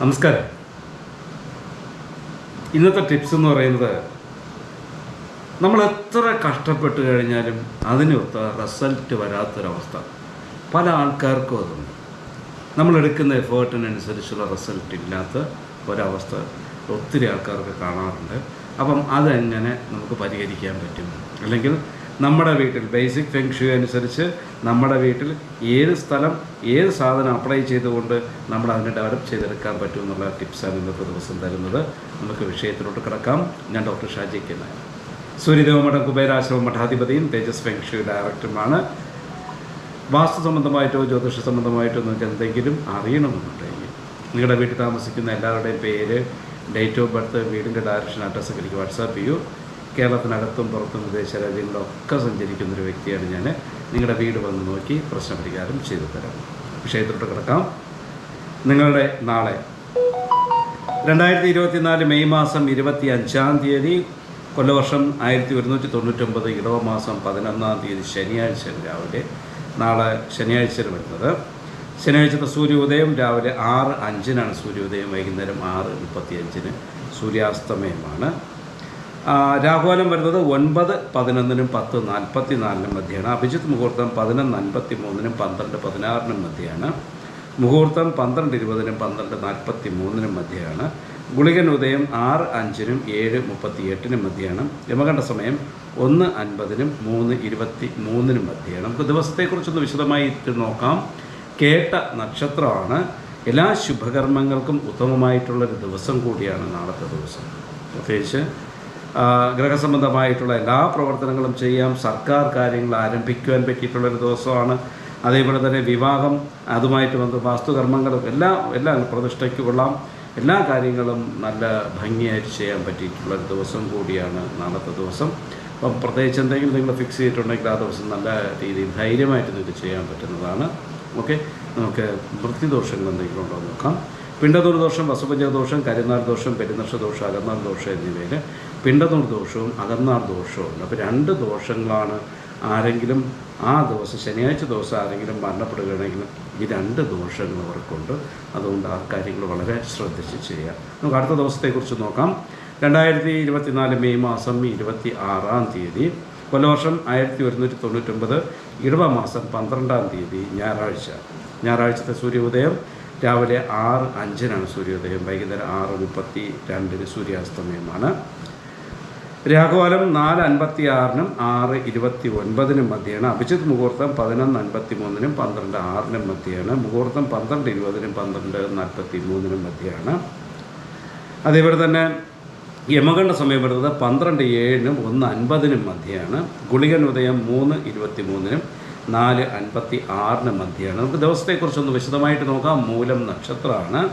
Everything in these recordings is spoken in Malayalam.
നമസ്കാരം. ഇന്നത്തെ ടിപ്സ് എന്ന് പറയുന്നത് നമ്മൾ എത്ര കഷ്ടപ്പെട്ട് കഴിഞ്ഞാലും അതിനൊത്ത റിസൾട്ട് വരാത്തൊരവസ്ഥ. പല ആൾക്കാർക്കും അതുണ്ട്. നമ്മൾ എടുക്കുന്ന എഫേർട്ടിനനുസരിച്ചുള്ള റിസൾട്ട് ഇല്ലാത്ത ഒരവസ്ഥ ഒത്തിരി ആൾക്കാർക്ക് കാണാറുണ്ട്. അപ്പം അതെങ്ങനെ നമുക്ക് പരിഹരിക്കാൻ പറ്റും? അല്ലെങ്കിൽ നമ്മുടെ വീട്ടിൽ ബേസിക് ഫെങ്ഷു അനുസരിച്ച് നമ്മുടെ വീട്ടിൽ ഏത് സ്ഥലം ഏത് സാധനം അപ്ലൈ ചെയ്തുകൊണ്ട് നമ്മൾ അതിനെ ഡെവലപ്പ് ചെയ്തെടുക്കാൻ പറ്റും എന്നുള്ള ടിപ്സാണ് ഇന്നത്തെ ദിവസം തരുന്നത്. നമുക്ക് വിഷയത്തിലോട്ട് കിടക്കാം. ഞാൻ ഡോക്ടർ ഷാജി കെ നായർ. സൂര്യദേവമഠം കുബേരാശ്രമ മഠാധിപതിയും തേജസ് ഫെങ്ഷു ഡയറക്ടറുമാണ് വാസ്തു സംബന്ധമായിട്ടോ ജ്യോതിഷ സംബന്ധമായിട്ടോ നിങ്ങൾക്ക് എന്തെങ്കിലും അറിയണമെന്നുണ്ടെങ്കിൽ നിങ്ങളുടെ വീട്ടിൽ താമസിക്കുന്ന എല്ലാവരുടെയും പേര് ഡേറ്റ് ഓഫ് ബർത്ത് വീടിന്റെ ഡയറക്ഷൻ അഡ്രസ്സൊക്കെ എനിക്ക് വാട്സാപ്പ് ചെയ്യൂ. കേരളത്തിനകത്തും പുറത്തും വിദേശ രാജ്യങ്ങളിലൊക്കെ സഞ്ചരിക്കുന്ന ഒരു വ്യക്തിയാണ് ഞാൻ നിങ്ങളുടെ വീട് വന്ന് നോക്കി പ്രശ്ന പരിഹാരം ചെയ്തു തരാം. വിഷയത്തിലോട്ട് കിടക്കാം. നിങ്ങളുടെ നാളെ രണ്ടായിരത്തി ഇരുപത്തിനാല് മെയ് മാസം ഇരുപത്തി അഞ്ചാം തീയതി കൊല്ലവർഷം ആയിരത്തി ഒരുന്നൂറ്റി തൊണ്ണൂറ്റൊമ്പത് ഇടവ മാസം പതിനൊന്നാം തീയതി ശനിയാഴ്ച രാവിലെ. നാളെ ശനിയാഴ്ച വരുന്നത്. ശനിയാഴ്ചത്തെ സൂര്യോദയം രാവിലെ ആറ് അഞ്ചിനാണ് സൂര്യോദയം വൈകുന്നേരം ആറ് മുപ്പത്തി അഞ്ചിന് സൂര്യാസ്തമയമാണ്. രാഹുകാലം വരുന്നത് ഒൻപത് പതിനൊന്നിനും പത്ത് നാൽപ്പത്തി നാലിനും മധ്യയാണ് അഭിജിത്ത് മുഹൂർത്തം പതിനൊന്ന് അൻപത്തി മൂന്നിനും പന്ത്രണ്ട് പതിനാറിനും മധ്യയാണ് മുഹൂർത്തം പന്ത്രണ്ട് ഇരുപതിനും പന്ത്രണ്ട് നാൽപ്പത്തി മൂന്നിനും മധ്യയാണ് ഗുളികൻ ഉദയം ആറ് അഞ്ചിനും ഏഴ് മുപ്പത്തി എട്ടിനും മധ്യയാണ് യമകണ്ഠ സമയം ഒന്ന് അൻപതിനും മൂന്ന് ഇരുപത്തി മൂന്നിനും മധ്യയാണ് നമുക്ക് ദിവസത്തെക്കുറിച്ചൊന്ന് വിശദമായി നോക്കാം. കേട്ട നക്ഷത്രമാണ്. എല്ലാ ശുഭകർമ്മങ്ങൾക്കും ഉത്തമമായിട്ടുള്ളൊരു ദിവസം കൂടിയാണ് നാളത്തെ ദിവസം. പ്രത്യേകിച്ച് ഗ്രഹസംബന്ധമായിട്ടുള്ള എല്ലാ പ്രവർത്തനങ്ങളും ചെയ്യാം. സർക്കാർ കാര്യങ്ങൾ ആരംഭിക്കുവാൻ പറ്റിയിട്ടുള്ളൊരു ദിവസമാണ്. അതേപോലെ തന്നെ വിവാഹം അതുമായിട്ട് ബന്ധ വാസ്തുകർമ്മങ്ങളും എല്ലാം എല്ലാം പ്രതിഷ്ഠയ്ക്ക് കൊള്ളാം. എല്ലാ കാര്യങ്ങളും നല്ല ഭംഗിയായിട്ട് ചെയ്യാൻ പറ്റിയിട്ടുള്ളൊരു ദിവസം കൂടിയാണ് നാളത്തെ ദിവസം. അപ്പം പ്രത്യേകിച്ച് എന്തെങ്കിലും നിങ്ങൾ ഫിക്സ് ചെയ്തിട്ടുണ്ടെങ്കിൽ ആ ദിവസം നല്ല രീതിയിൽ ധൈര്യമായിട്ട് നിങ്ങൾക്ക് ചെയ്യാൻ പറ്റുന്നതാണ്. ഓക്കെ? നമുക്ക് വൃത്തിദോഷങ്ങൾ എന്തെങ്കിലും ഉണ്ടോ നോക്കാം. പിണ്ടനൂർ ദോഷം വസുപഞ്ച ദോഷം കരുനാർ ദോഷം പെരുന്നക്ഷ ദോഷം അകന്നാർ ദോഷം എന്നിവയിൽ പിണ്ടനൂർ ദോഷവും അകന്നാർ ദോഷവും ഉണ്ട്. അപ്പോൾ രണ്ട് ദോഷങ്ങളാണ് ആരെങ്കിലും ആ ദിവസം ശനിയാഴ്ച ദിവസം ആരെങ്കിലും മരണപ്പെടുകയാണെങ്കിൽ ഈ രണ്ട് ദോഷങ്ങൾ അവർക്കുണ്ട്. അതുകൊണ്ട് ആ കാര്യങ്ങൾ വളരെ ശ്രദ്ധിച്ച് ചെയ്യാം നമുക്ക് അടുത്ത ദിവസത്തെക്കുറിച്ച് നോക്കാം. രണ്ടായിരത്തി ഇരുപത്തിനാല് മെയ് മാസം ഇരുപത്തി ആറാം തീയതി കൊല്ലവർഷം ആയിരത്തി ഒരുന്നൂറ്റി തൊണ്ണൂറ്റൊമ്പത് ഇടവ മാസം പന്ത്രണ്ടാം തീയതി ഞായറാഴ്ച. ഞായറാഴ്ചത്തെ സൂര്യോദയം രാവിലെ ആറ് അഞ്ചിനാണ് സൂര്യോദയം വൈകുന്നേരം ആറ് മുപ്പത്തി രണ്ടിന് സൂര്യാസ്തമയമാണ്. രാഘുവാലം നാല് അൻപത്തി ആറിനും ആറ് ഇരുപത്തി ഒൻപതിനും മധ്യയാണ്. അഭിജിത് മുഹൂർത്തം പതിനൊന്ന് അൻപത്തി മൂന്നിനും പന്ത്രണ്ട് ആറിനും മധ്യയാണ്. മുഹൂർത്തം പന്ത്രണ്ട് ഇരുപതിനും പന്ത്രണ്ട് നാൽപ്പത്തി മൂന്നിനും മധ്യയാണ്. അതേപോലെ തന്നെ യമകണ്ഠ സമയം വരുന്നത് പന്ത്രണ്ട് ഏഴിനും ഒന്ന് അൻപതിനും മധ്യയാണ്. ഗുളികൻ ഉദയം മൂന്ന് ഇരുപത്തി മൂന്നിനും നാല് അൻപത്തി ആറിന് മധ്യയാണ് നമുക്ക് ദിവസത്തെക്കുറിച്ചൊന്ന് വിശദമായിട്ട് നോക്കാം. മൂലം നക്ഷത്രമാണ്.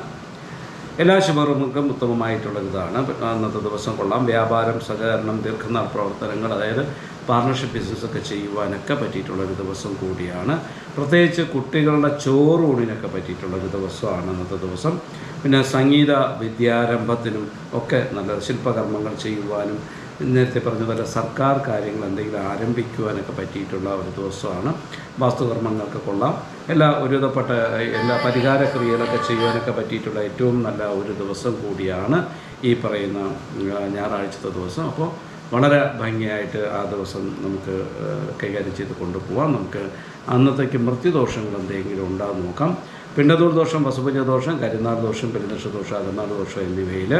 എല്ലാ ശുഭകർമ്മങ്ങൾക്കും ഉത്തമമായിട്ടുള്ള ഇതാണ് അന്നത്തെ ദിവസം കൊള്ളാം. വ്യാപാരം സഹകരണം ദീർഘനാൾ പ്രവർത്തനങ്ങൾ അതായത് പാർട്ണർഷിപ്പ് ബിസിനസ്സൊക്കെ ചെയ്യുവാനൊക്കെ പറ്റിയിട്ടുള്ള ഒരു ദിവസം കൂടിയാണ്. പ്രത്യേകിച്ച് കുട്ടികളുടെ ചോറൂണിനൊക്കെ പറ്റിയിട്ടുള്ള ഒരു ദിവസമാണ് അന്നത്തെ ദിവസം. പിന്നെ സംഗീത വിദ്യാരംഭത്തിനും ഒക്കെ നല്ല ശില്പകർമ്മങ്ങൾ ചെയ്യുവാനും നേരത്തെ പറഞ്ഞ പോലെ സർക്കാർ കാര്യങ്ങൾ എന്തെങ്കിലും ആരംഭിക്കുവാനൊക്കെ പറ്റിയിട്ടുള്ള ഒരു ദിവസമാണ്. വാസ്തുകർമ്മങ്ങൾക്ക് കൊള്ളാം. എല്ലാ ഒരുവിധപ്പെട്ട എല്ലാ പരിഹാര ക്രിയകളൊക്കെ ചെയ്യുവാനൊക്കെ പറ്റിയിട്ടുള്ള ഏറ്റവും നല്ല ഒരു ദിവസം കൂടിയാണ് ഈ പറയുന്ന ഞായറാഴ്ചത്തെ ദിവസം. അപ്പോൾ വളരെ ഭംഗിയായിട്ട് ആ ദിവസം നമുക്ക് കൈകാര്യം ചെയ്ത് കൊണ്ടുപോകാം നമുക്ക് അന്നത്തേക്ക് മൃത്യുദോഷങ്ങൾ എന്തെങ്കിലും ഉണ്ടാകും നോക്കാം. പിണ്ടതൂർ ദോഷം വസുപുജ ദോഷം കരിനാൾ ദോഷം പെരുന്നക്ഷ ദോഷം അകന്നാൾ ദോഷം എന്നിവയിൽ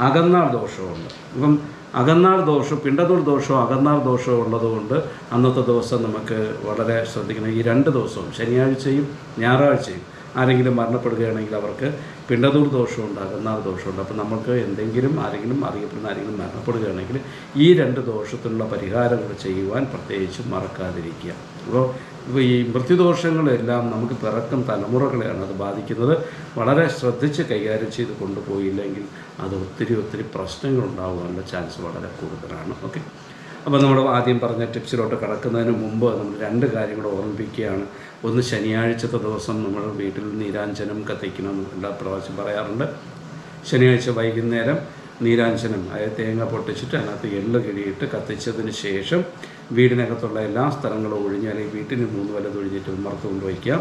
അകന്നാൾ ദോഷമുണ്ട് ഇപ്പം അകന്നാൾ ദോഷം പിണ്ടതൂർ ദോഷവും അകന്നാൾ ദോഷവും ഉള്ളതുകൊണ്ട് അന്നത്തെ ദിവസം നമുക്ക് വളരെ ശ്രദ്ധിക്കണം. ഈ രണ്ട് ദിവസവും ശനിയാഴ്ചയും ഞായറാഴ്ചയും ആരെങ്കിലും മരണപ്പെടുകയാണെങ്കിൽ അവർക്ക് പിണ്ടതൂർ ദോഷം ഉണ്ടാകുന്ന ആ ദോഷമുണ്ട് അപ്പോൾ നമുക്ക് എന്തെങ്കിലും ആരെങ്കിലും അറിയപ്പെടുന്ന ആരെങ്കിലും മരണപ്പെടുകയാണെങ്കിൽ ഈ രണ്ട് ദോഷത്തിനുള്ള പരിഹാരങ്ങൾ ചെയ്യുവാൻ പ്രത്യേകിച്ചും മറക്കാതിരിക്കുക. അപ്പോൾ ഇപ്പോൾ ഈ മൃത്യുദോഷങ്ങളെല്ലാം നമുക്ക് പിറക്കും തലമുറകളെയാണ് അത് ബാധിക്കുന്നത്. വളരെ ശ്രദ്ധിച്ച് കൈകാര്യം ചെയ്ത് കൊണ്ടുപോയില്ലെങ്കിൽ അത് ഒത്തിരി ഒത്തിരി പ്രശ്നങ്ങൾ ഉണ്ടാകാനുള്ള ചാൻസ് വളരെ കൂടുതലാണ്. ഓക്കെ? അപ്പോൾ നമ്മൾ ആദ്യം പറഞ്ഞ ടിപ്സിലോട്ട് കടക്കുന്നതിന് മുമ്പ് നമ്മൾ രണ്ട് കാര്യങ്ങൾ ഓർമ്മിപ്പിക്കുകയാണ്. ഒന്ന് ശനിയാഴ്ചത്തെ ദിവസം നമ്മൾ വീട്ടിൽ നീരാഞ്ജനം കത്തിക്കണം എല്ലാ പ്രാവശ്യം പറയാറുണ്ട്. ശനിയാഴ്ച വൈകുന്നേരം നീരാഞ്ജനം അതായത് തേങ്ങ പൊട്ടിച്ചിട്ട് അതിനകത്ത് എള്ള് കിഴിയിട്ട് കത്തിച്ചതിന് ശേഷം വീടിനകത്തുള്ള എല്ലാ സ്ഥലങ്ങളും ഒഴിഞ്ഞ് അല്ലെങ്കിൽ വീട്ടിന് മൂന്ന് വലത് ഒഴിഞ്ഞിട്ട് ഉമ്മർത്ത് കൊണ്ടുവയ്ക്കുക.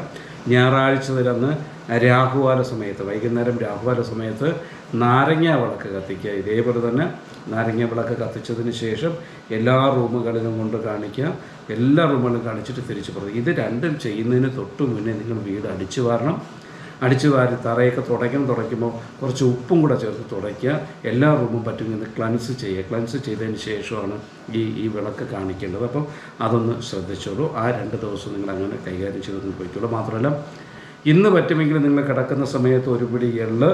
ഞായറാഴ്ച തിരന്ന് രാഹുവാല സമയത്ത് വൈകുന്നേരം രാഹുവാല സമയത്ത് നാരങ്ങ വിളക്ക് കത്തിക്കുക. ഇതേപോലെ തന്നെ നാരങ്ങ വിളക്ക് കത്തിച്ചതിന് ശേഷം എല്ലാ റൂമുകളിലും കൊണ്ട് കാണിക്കുക. എല്ലാ റൂമുകളിലും കാണിച്ചിട്ട് തിരിച്ചു പറയും ഇത് രണ്ടും ചെയ്യുന്നതിന് തൊട്ട് മുന്നേ നിങ്ങൾ വീട് അടിച്ചു വാരണം. അടിച്ചു വാരി തറയൊക്കെ തുടയ്ക്കണം തുടയ്ക്കുമ്പോൾ കുറച്ച് ഉപ്പും കൂടെ ചേർത്ത് തുടയ്ക്കുക. എല്ലാ റൂമും പറ്റുമെങ്കിൽ ക്ലൻസ് ചെയ്യുക. ക്ലൻസ് ചെയ്തതിന് ശേഷമാണ് ഈ ഈ വിളക്ക് കാണിക്കേണ്ടത്. അപ്പം അതൊന്ന് ശ്രദ്ധിച്ചോളൂ. ആ രണ്ട് ദിവസം നിങ്ങൾ അങ്ങനെ കൈകാര്യം ചെയ്തൊന്ന് പോയിക്കോളൂ. മാത്രമല്ല ഇന്ന് പറ്റുമെങ്കിൽ നിങ്ങൾ കിടക്കുന്ന സമയത്ത് ഒരു പിടി എള്ള്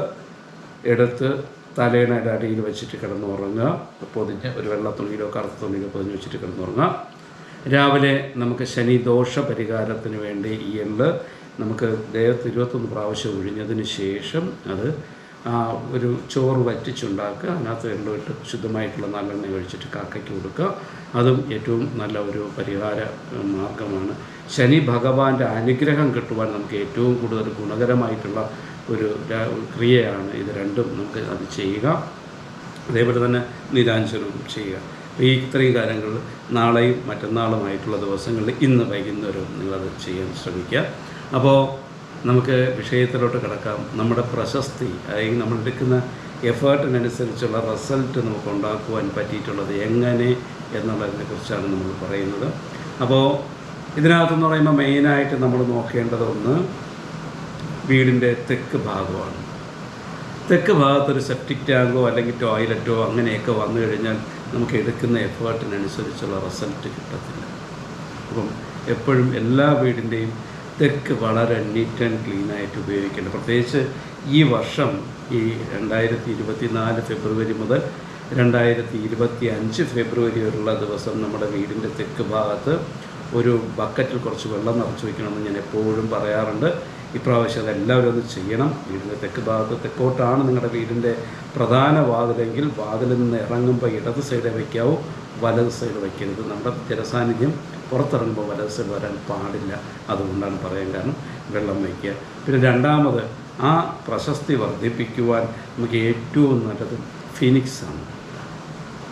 എടുത്ത് തലേണയുടെ അടിയിൽ വെച്ചിട്ട് കിടന്നുറങ്ങുക. പൊതിഞ്ഞ് ഒരു വെള്ള തുണിയിലോ കറുത്ത തുണിയിലോ പൊതിഞ്ഞ് വെച്ചിട്ട് കിടന്നുറങ്ങുക. രാവിലെ നമുക്ക് ശനി ദോഷ പരിഹാരത്തിന് വേണ്ടി ഈ എള്ള് നമുക്ക് ദേഹത്ത് ഇരുപത്തൊന്ന് പ്രാവശ്യം ഒഴിഞ്ഞതിന് ശേഷം അത് ഒരു ചോറ് വറ്റിച്ചുണ്ടാക്കുക. അതിനകത്ത് എണ്ണയിട്ട് ശുദ്ധമായിട്ടുള്ള നല്ലെണ്ണ ഒഴിച്ചിട്ട് കാക്കയ്ക്ക് കൊടുക്കുക. അതും ഏറ്റവും നല്ല ഒരു പരിഹാര മാർഗമാണ്. ശനി ഭഗവാന്റെ അനുഗ്രഹം കിട്ടുവാൻ നമുക്ക് ഏറ്റവും കൂടുതൽ ഗുണകരമായിട്ടുള്ള ഒരു ക്രിയയാണ് ഇത് രണ്ടും. നമുക്ക് അത് ചെയ്യുക. അതേപോലെ തന്നെ നിരാഞ്ജനവും ചെയ്യുക. അപ്പോൾ ഈ ഇത്രയും കാര്യങ്ങൾ നാളെയും മറ്റന്നാളുമായിട്ടുള്ള ദിവസങ്ങളിൽ ഇന്ന് വൈകുന്നേരവും നിങ്ങളത് ചെയ്യാൻ ശ്രമിക്കുക. അപ്പോൾ നമുക്ക് വിഷയത്തിലോട്ട് കിടക്കാം. നമ്മുടെ പ്രശസ്തി അല്ലെങ്കിൽ നമ്മൾ എടുക്കുന്ന എഫേർട്ടിനനുസരിച്ചുള്ള റിസൾട്ട് നമുക്ക് ഉണ്ടാക്കുവാൻ പറ്റിയിട്ടുള്ളത് എങ്ങനെ എന്നുള്ളതിനെ കുറിച്ചാണ് നമ്മൾ പറയുന്നത്. അപ്പോൾ ഇതിനകത്തെന്ന് പറയുമ്പോൾ മെയിനായിട്ട് നമ്മൾ നോക്കേണ്ടത് ഒന്ന് വീടിന്റെ തെക്ക് ഭാഗമാണ്. തെക്ക് ഭാഗത്തൊരു സെപ്റ്റിക് ടാങ്കോ അല്ലെങ്കിൽ ടോയ്ലറ്റോ അങ്ങനെയൊക്കെ വന്നു കഴിഞ്ഞാൽ നമുക്ക് എടുക്കുന്ന എഫേർട്ടിനനുസരിച്ചുള്ള റിസൾട്ട് കിട്ടത്തില്ല. അപ്പം എപ്പോഴും എല്ലാ വീടിന്റെയും തെക്ക് വളരെ നീറ്റ് ആൻഡ് ക്ലീൻ ആയിട്ട് ഉപയോഗിക്കേണ്ടത്. പ്രത്യേകിച്ച് ഈ വർഷം ഈ രണ്ടായിരത്തി ഇരുപത്തി നാല് ഫെബ്രുവരി മുതൽ രണ്ടായിരത്തി ഇരുപത്തി അഞ്ച് ഫെബ്രുവരി വരെയുള്ള ദിവസം നമ്മുടെ വീടിന്റെ തെക്ക് ഭാഗത്ത് ഒരു ബക്കറ്റിൽ കുറച്ച് വെള്ളം നിറച്ച് വയ്ക്കണമെന്ന് ഞാൻ എപ്പോഴും പറയാറുണ്ട്. ഇപ്രാവശ്യം അതെല്ലാവരും അത് ചെയ്യണം. വീടിന്റെ തെക്ക് ഭാഗത്ത് തെക്കോട്ടാണ് നിങ്ങളുടെ വീടിന്റെ പ്രധാന വാതിലെങ്കിൽ വാതിലിൽ നിന്ന് ഇറങ്ങുമ്പോൾ ഇടത് സൈഡ് വയ്ക്കാവൂ വലത് സൈഡ് വയ്ക്കരുത്. നമ്മുടെ ജലസാന്നിധ്യം പുറത്തിറങ്ങുമ്പോൾ വലത് സൈഡ് വരാൻ പാടില്ല. അതുകൊണ്ടാണ് പറയാൻ കാരണം വെള്ളം വയ്ക്കുക. പിന്നെ രണ്ടാമത് ആ പ്രശസ്തി വർദ്ധിപ്പിക്കുവാൻ നമുക്ക് ഏറ്റവും നല്ലത് ഫിനിക്സ് ആണ്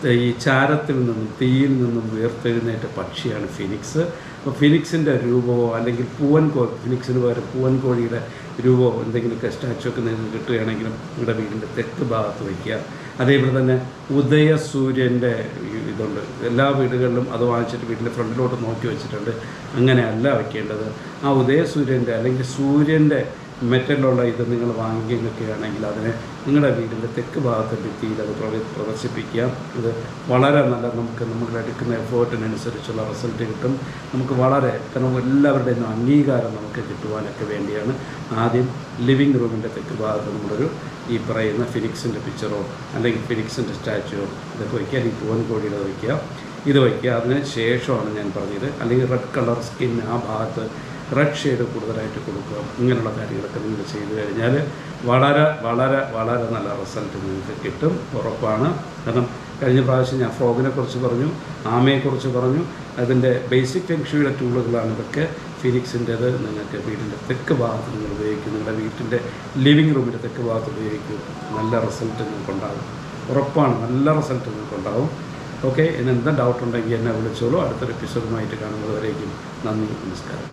ഈ ചാരത്തിൽ നിന്നും തീയിൽ നിന്നും ഉയർത്തെഴുന്നേറ്റ പക്ഷിയാണ് ഫിനിക്സ്. അപ്പോൾ ഫിനിക്സിന്റെ രൂപമോ അല്ലെങ്കിൽ പൂവൻ കോ ഫിനിക്സിന് പകരം പൂവൻ കോഴിയുടെ രൂപമോ എന്തെങ്കിലുമൊക്കെ സ്റ്റാച്ചു ഒക്കെ നിങ്ങൾക്ക് കിട്ടുകയാണെങ്കിലും നിങ്ങളുടെ വീടിന്റെ തെക്ക് ഭാഗത്ത് വയ്ക്കുക. അതേപോലെ തന്നെ ഉദയസൂര്യന്റെ ഇതുണ്ട്. എല്ലാ വീടുകളിലും അത് വാങ്ങിച്ചിട്ട് വീടിന്റെ ഫ്രണ്ടിലോട്ട് നോക്കി വെച്ചിട്ടുണ്ട്. അങ്ങനെയല്ല വയ്ക്കേണ്ടത്. ആ ഉദയസൂര്യന്റെ അല്ലെങ്കിൽ സൂര്യന്റെ മെറ്റലുള്ള ഇത് നിങ്ങൾ വാങ്ങിക്കുകയാണെങ്കിൽ അതിനെ നിങ്ങളുടെ വീടിന്റെ തെക്ക് ഭാഗത്തെ ഭിത്തിയിൽ അത് പ്രദർശിപ്പിക്കുക ഇത് വളരെ നല്ല നമുക്ക് നമ്മൾ എടുക്കുന്ന എഫേർട്ടിനനുസരിച്ചുള്ള റിസൾട്ട് കിട്ടും. നമുക്ക് വളരെ കാരണം എല്ലാവരുടെയും അംഗീകാരം നമുക്ക് കിട്ടുവാനൊക്കെ വേണ്ടിയാണ് ആദ്യം ലിവിങ് റൂമിന്റെ തെക്ക് ഭാഗത്ത് നമ്മളൊരു ഈ പറയുന്ന ഫിനിക്സിന്റെ പിക്ചറോ അല്ലെങ്കിൽ ഫിനിക്സിന്റെ സ്റ്റാച്ചുവോ ഇതൊക്കെ വയ്ക്കുക. അല്ലെങ്കിൽ പൂവൻ കോഴിയുടെ വയ്ക്കുക. ഇത് വയ്ക്കുക. അതിന് ശേഷമാണ് ഞാൻ പറഞ്ഞത് അല്ലെങ്കിൽ റെഡ് കളർ സ്കിൻ ആ ഭാഗത്ത് റെഡ് ഷെയ്ഡ് കൂടുതലായിട്ട് കൊടുക്കുക. ഇങ്ങനെയുള്ള കാര്യങ്ങളൊക്കെ നിങ്ങൾ ചെയ്തു കഴിഞ്ഞാൽ വളരെ വളരെ വളരെ നല്ല റിസൾട്ട് നിങ്ങൾക്ക് കിട്ടും. ഉറപ്പാണ്. കാരണം കഴിഞ്ഞ പ്രാവശ്യം ഞാൻ ഫ്രോഗിനെ കുറിച്ച് പറഞ്ഞു ആമയെക്കുറിച്ച് പറഞ്ഞു. അതിന്റെ ബേസിക് ഫെങ്ഷയുടെ ടൂളുകളാണ് ഇതൊക്കെ ഫിനിക്സിന്റേത്. നിങ്ങൾക്ക് വീടിന്റെ തെക്ക് ഭാഗത്ത് നിങ്ങൾ ഉപയോഗിക്കും നിങ്ങളുടെ വീട്ടിന്റെ ലിവിങ് റൂമിന്റെ തെക്ക് ഭാഗത്ത് ഉപയോഗിക്കും നല്ല റിസൾട്ട് നിങ്ങൾക്ക് ഉണ്ടാകും ഉറപ്പാണ് നല്ല റിസൾട്ട് നിങ്ങൾക്ക് ഉണ്ടാകും ഓക്കെ ഇനി എന്താ ഡൗട്ട് ഉണ്ടെങ്കിൽ എന്നെ വിളിച്ചോളൂ. അടുത്തൊരു എപ്പിസോഡുമായിട്ട് കാണുന്നതുവരേക്കും നന്ദി നമസ്കാരം.